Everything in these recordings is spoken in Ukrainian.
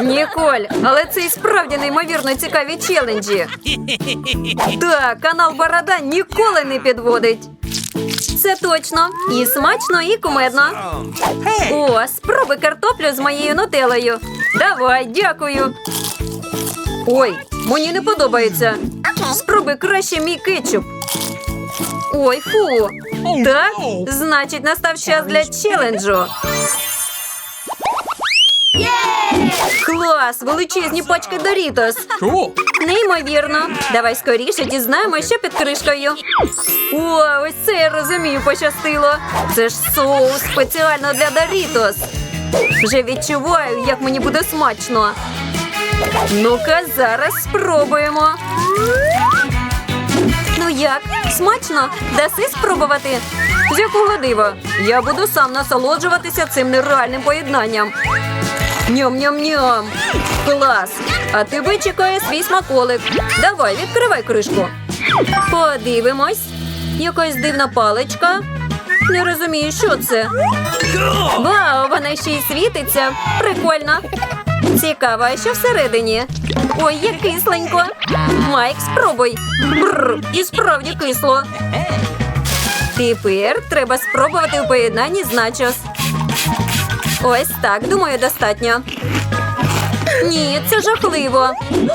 Ніколь, але це і справді неймовірно цікаві челенджі. Так, канал Борода ніколи не підводить. Це точно. І смачно, і кумедно. О, спробуй картоплю з моєю нутеллою. Давай, дякую. Ой, мені не подобається. Спробуй краще мій кетчуп. Ой, фу. Так, значить, настав час для челенджу. Клас! Величезні пачки Дорітос. Неймовірно. Давай скоріше дізнаємося, що під кришкою. О, ось це я розумію, пощастило. Це ж соус спеціально для Дорітос. Вже відчуваю, як мені буде смачно. Ну-ка, зараз спробуємо. Ну як? Смачно? Даси спробувати? З якого дива? Я буду сам насолоджуватися цим нереальним поєднанням. Ням-ням-ням. Клас. А тебе чекає свій смаколик. Давай, відкривай кришку. Подивимось. Якась дивна паличка. Не розумію, що це. Вау, вона ще й світиться. Прикольно. Цікаво, що всередині? Ой, як кисленько. Майк, спробуй. Бррр, і справді кисло. Тепер треба спробувати у поєднанні з начос. Ось так, думаю, достатньо. Ні, це жахливо.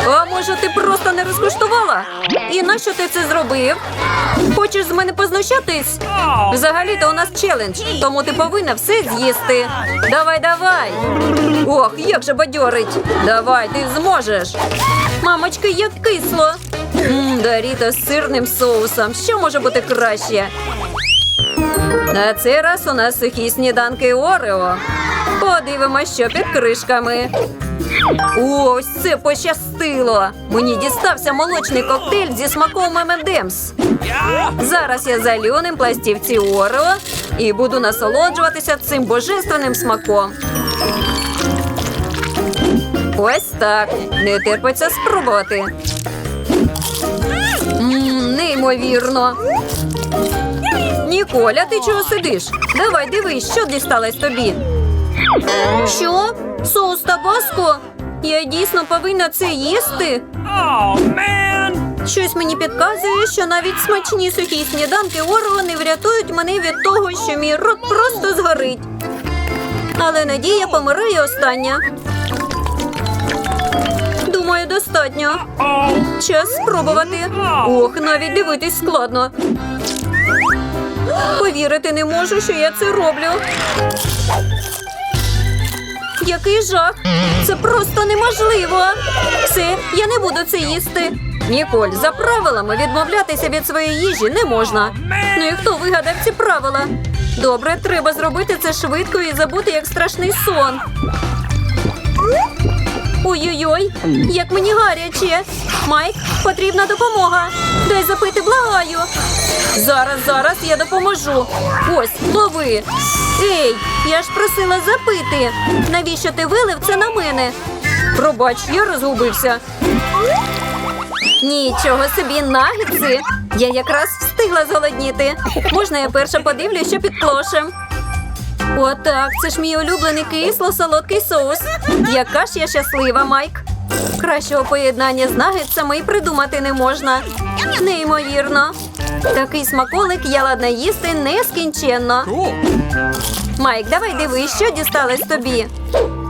А може, ти просто не розкуштувала? І нащо ти це зробив? Хочеш з мене познущатись? Взагалі-то у нас челендж, тому ти повинна все з'їсти. Давай, давай. Ох, як же бадьорить. Давай, ти зможеш. Мамочки, як кисло. Мм, Доріто з сирним соусом. Що може бути краще? На цей раз у нас сухі сніданки Орео. Подивимось, що під кришками. Ось це пощастило. Мені дістався молочний коктейль зі смаком M&M's. Зараз я залю ним пластівці Орео і буду насолоджуватися цим божественним смаком. Ось так. Не терпиться спробувати. Мм, неймовірно. Ніколя, ти чого сидиш? Давай дивись, що дісталось тобі. Що? Соус табаско? Я дійсно повинна це їсти. Oh man. Щось мені підказує, що навіть смачні сухі сніданки Орео не врятують мене від того, що мій рот просто згорить. Але надія помирає остання. Думаю, достатньо. Час спробувати. Ох, навіть дивитись складно. Повірити не можу, що я це роблю. Який жах! Це просто неможливо. Все, я не буду це їсти. Ніколь, за правилами відмовлятися від своєї їжі не можна. Ну і хто вигадав ці правила? Добре, треба зробити це швидко і забути як страшний сон. Ой-ой-ой, як мені гаряче. Майк, потрібна допомога. Дай запити, благаю. Зараз, зараз я допоможу. Ось, лови. Ей, я ж просила запити. Навіщо ти вилив це на мене? Пробач, я розгубився. Нічого собі нагетси. Я якраз встигла зголодніти. Можна я перша подивлюсь, що під клошем? Отак, це ж мій улюблений кисло-солодкий соус. Яка ж я щаслива, Майк. Кращого поєднання з нагетсами і придумати не можна. Неймовірно. Такий смаколик я ладна їсти нескінченно. Майк, давай дивись, що дісталось тобі.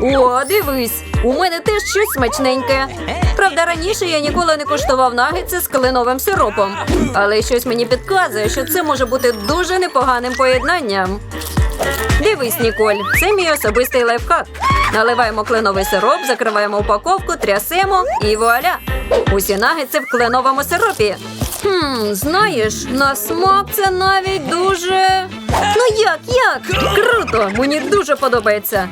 О, дивись, у мене теж щось смачненьке. Правда, раніше я ніколи не куштував нагетси з кленовим сиропом. Але щось мені підказує, що це може бути дуже непоганим поєднанням. Дивись, Ніколь, це мій особистий лайфхак. Наливаємо кленовий сироп, закриваємо упаковку, трясемо і вуаля! Усі нагетси в кленовому сиропі. Хм, знаєш, на смак це навіть дуже. Ну як, як? Круто! Мені дуже подобається.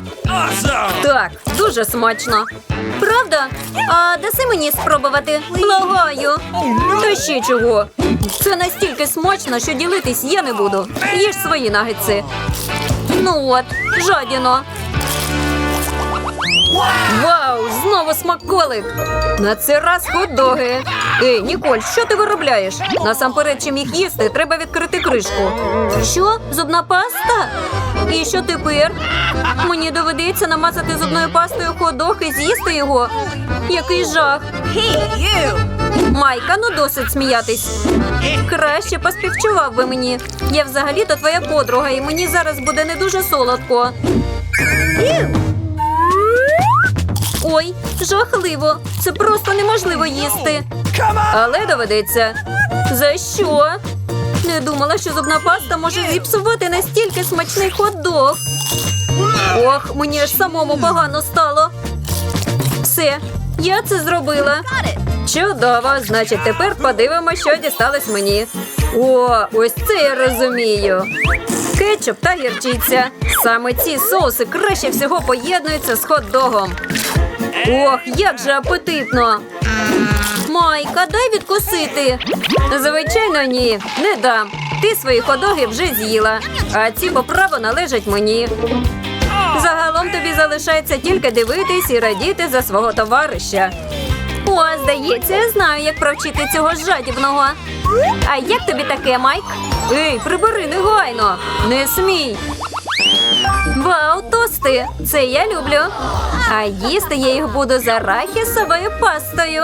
Так, дуже смачно. Правда? А даси мені спробувати? Благаю. Та ще чого? Це настільки смачно, що ділитись я не буду. Їж свої нагетси. Ну от, жадіно. Смаколик. На цей раз хот-доги. Ей, Ніколь, що ти виробляєш? Насамперед, чим їх їсти, треба відкрити кришку. Що? Зубна паста? І що тепер? Мені доведеться намазати зубною пастою хот-дог і з'їсти його. Який жах. Майка, ну досить сміятись. Краще поспівчував би мені. Я взагалі-то твоя подруга, і мені зараз буде не дуже солодко. Ой, жахливо. Це просто неможливо їсти. Але доведеться. За що? Не думала, що зубна паста може зіпсувати настільки смачний хот-дог. Ох, мені аж самому погано стало. Все, я це зробила. Чудово, значить, тепер подивимося, що дісталось мені. О, ось це я розумію. Кетчуп та гірчиця. Саме ці соуси краще всього поєднуються з хот-догом. Ох, як же апетитно! Майка, дай відкусити. Звичайно, ні, не дам. Ти свої ходоги вже з'їла, а ці по праву належать мені. Загалом тобі залишається тільки дивитись і радіти за свого товариша. О, здається, я знаю, як провчити цього жадібного. А як тобі таке, Майк? Ей, прибери негайно! Не смій! Вау, тости! Це я люблю. А їсти я їх буду з арахісовою пастою.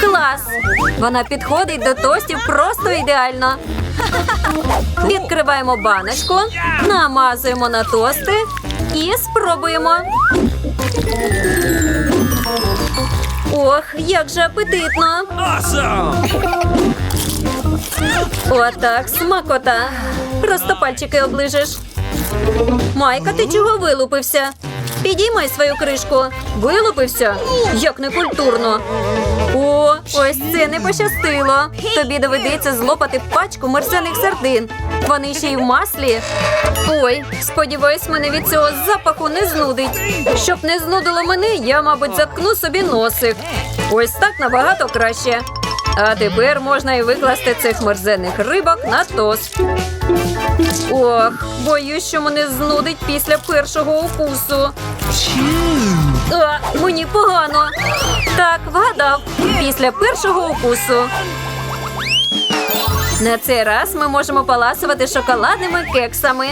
Клас! Вона підходить до тостів просто ідеально. Відкриваємо баночку, намазуємо на тости і спробуємо. Ох, як же апетитно! Отак, смакота. Просто пальчики оближеш. Майка, ти чого вилупився? Підіймай свою кришку. Вилупився? Як некультурно. О, ось це не пощастило. Тобі доведеться злопати пачку мерзених сардин. Вони ще й в маслі. Ой, сподіваюсь, мене від цього запаху не знудить. Щоб не знудило мене, я, мабуть, заткну собі носик. Ось так набагато краще. А тепер можна і викласти цих мерзених рибок на тост. Ох, боюсь, що мене знудить після першого укусу. А, мені погано. Так, вгадав. Після першого укусу. На цей раз ми можемо поласувати шоколадними кексами.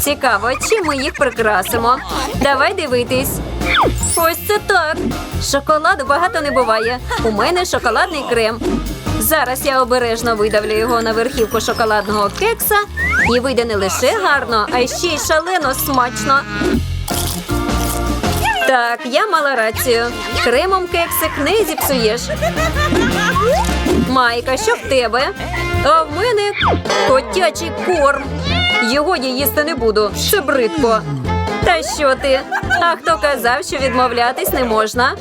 Цікаво, чим ми їх прикрасимо. Давай дивитись. Ось це так. Шоколаду багато не буває. У мене шоколадний крем. Зараз я обережно видавлю його на верхівку шоколадного кекса і вийде не лише гарно, а ще й шалено смачно. Так, я мала рацію. Кремом кексик не зіпсуєш. Майка, що в тебе? А в мене котячий корм. Його я їсти не буду. Це бридко. Та що ти? А хто казав, що відмовлятись не можна?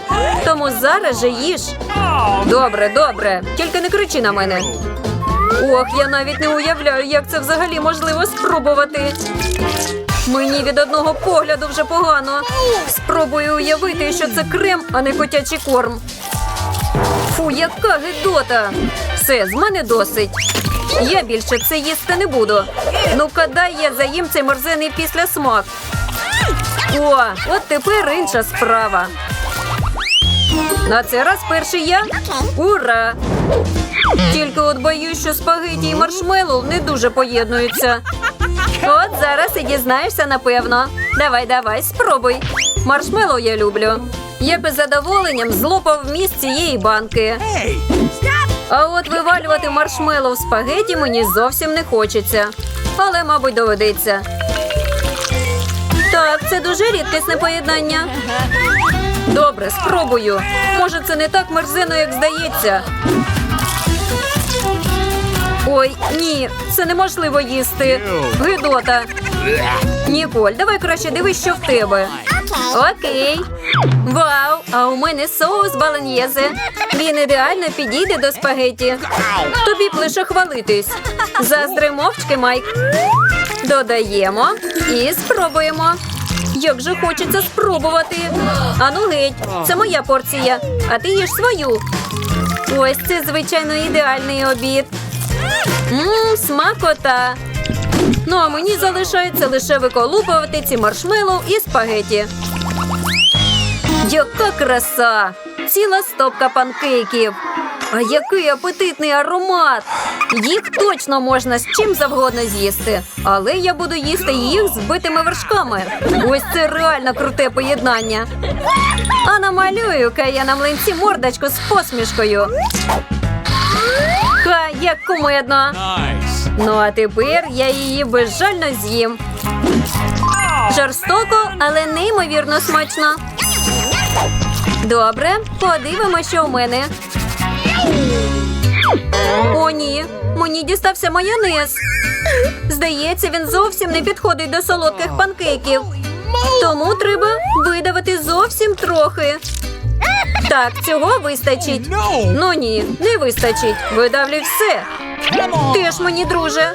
Тому зараз же їж. Добре, добре. Тільки не кричи на мене. Ох, я навіть не уявляю, як це взагалі можливо спробувати. Мені від одного погляду вже погано. Спробую уявити, що це крем, а не котячий корм. Фу, яка гидота! Все, з мене досить. Я більше це їсти не буду. Ну-ка, дай я заїм цей морзений післясмак. О, от тепер інша справа. На цей раз перший я. Ура! Тільки от боюсь, що спагеті і маршмеллоу не дуже поєднуються. От зараз і дізнаєшся, напевно. Давай, давай, спробуй. Маршмеллоу я люблю. Я би з задоволенням злопав вміст цієї банки. А от вивалювати маршмеллоу в спагеті мені зовсім не хочеться. Але, мабуть, доведеться. Так, це дуже рідкісне поєднання. Добре, спробую. Може, це не так мерзино, як здається. Ой, ні, це неможливо їсти. Гидота. Ніколь, давай краще дивись, що в тебе. Окей. Вау! А у мене соус баланьєзе. Він ідеально підійде до спагеті. Тобі б лише хвалитись. Заздри мовчки, Майк. Додаємо і спробуємо. Як же хочеться спробувати. Ану геть, це моя порція, а ти їж свою. Ось це, звичайно, ідеальний обід. Мм, смакота. Ну а мені залишається лише виколупувати ці маршмеллоу і спагеті. Яка краса! Ціла стопка панкейків. А який апетитний аромат! Їх точно можна з чим завгодно з'їсти, але я буду їсти їх з битими вершками. Ось це реально круте поєднання. А намалюю-ка я на млинці мордочку з посмішкою. Ха, як кумедно. Ну а тепер я її безжально з'їм. Жорстоко, але неймовірно смачно. Добре, подивимося, що у мене. О, ні, мені дістався майонез. Здається, він зовсім не підходить до солодких панкейків. Тому треба видавити зовсім трохи. Так, цього вистачить. Ну ні, не вистачить. Видавлю все. Ти ж мені, друже.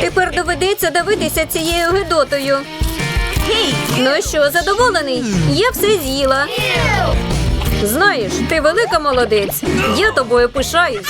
Тепер доведеться давитися цією гидотою. Ну що, задоволений? Я все з'їла. Знаєш, ти велика молодець. Я тобою пишаюсь.